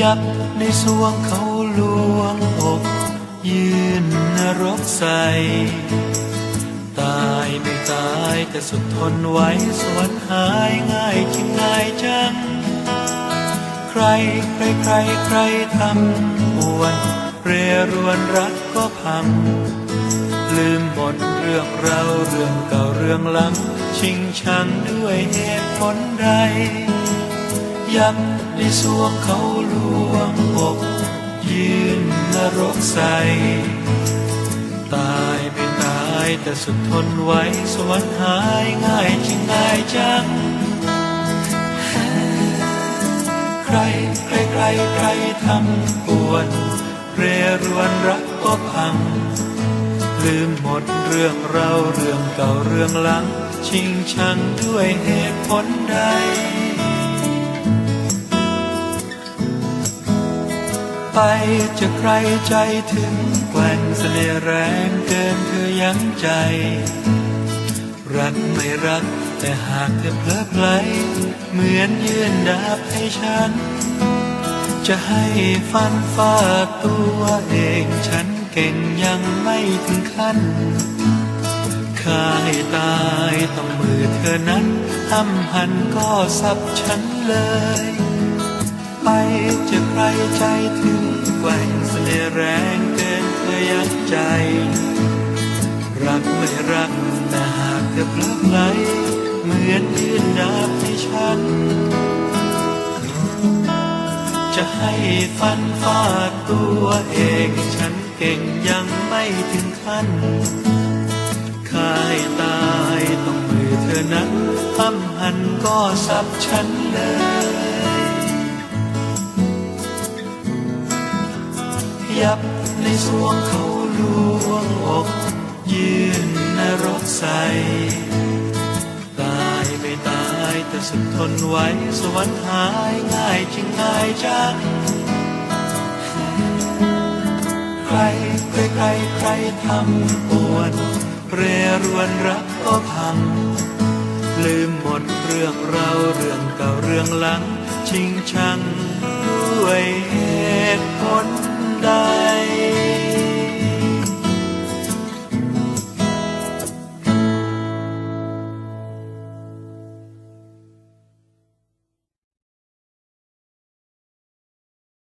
ยับในสวงเขาลวงอกยืนนรกใส ตายไม่ตายแต่สุดทนไว้สวรรค์หายง่ายจริงง่ายจัง ใครใครใครใครทำปวนเรรวนรักก็พัง ลืมหมดเรื่องเราเรื่องเก่าเรื่องหลัง ชิงชังด้วยเหตุผลใด ยับในสวงเขาลวงอกยืนนรกใส ตายไม่ตายแต่สุดทนไว้สวรรค์หายง่ายจริงง่ายจัง ใครใครใครใครทำปวนเรรวนรักก็พัง ลืมหมดเรื่องเราเรื่องเก่าเรื่องหลัง ชิงชังด้วยเหตุผลใด ไปจะใครใจถึงแกว่งเสน่ห์แรงเกินเธอยั้งใจ รักไม่รักแต่หากเธอเพลิดเพลยเหมือนยื่นดาบให้ฉัน จะให้ฟันฟาดตัวเองฉันเก่งยังไม่ถึงขั้นข้าให้ตายต้องมือเธอนั้นห้ำหันก็สับฉันเลย ไปจะใครใจถึงแกว่งเสน่ห์แรงเกินเธอยักใจ รักไม่รักแต่หากเธอพลิดเพลยเหมือนยื่นดาบให้ฉัน จะให้ฟันฟาดตัวเองฉันเก่งยังไม่ถึงขั้นข้าให้ตายต้องมือเธอนั้นห้ำหันก็สับฉันเลย ยับในสวงเขาลวงอกยืนนรกใส ตายไม่ตายแต่สุดทนไว้ สวรรค์หายง่ายจริงง่ายจังใครใครใครใครทำปวนเรรวนรักก็พัง ลืมหมดเรื่องเราเรื่องเก่าเรื่องหลังชิงชัง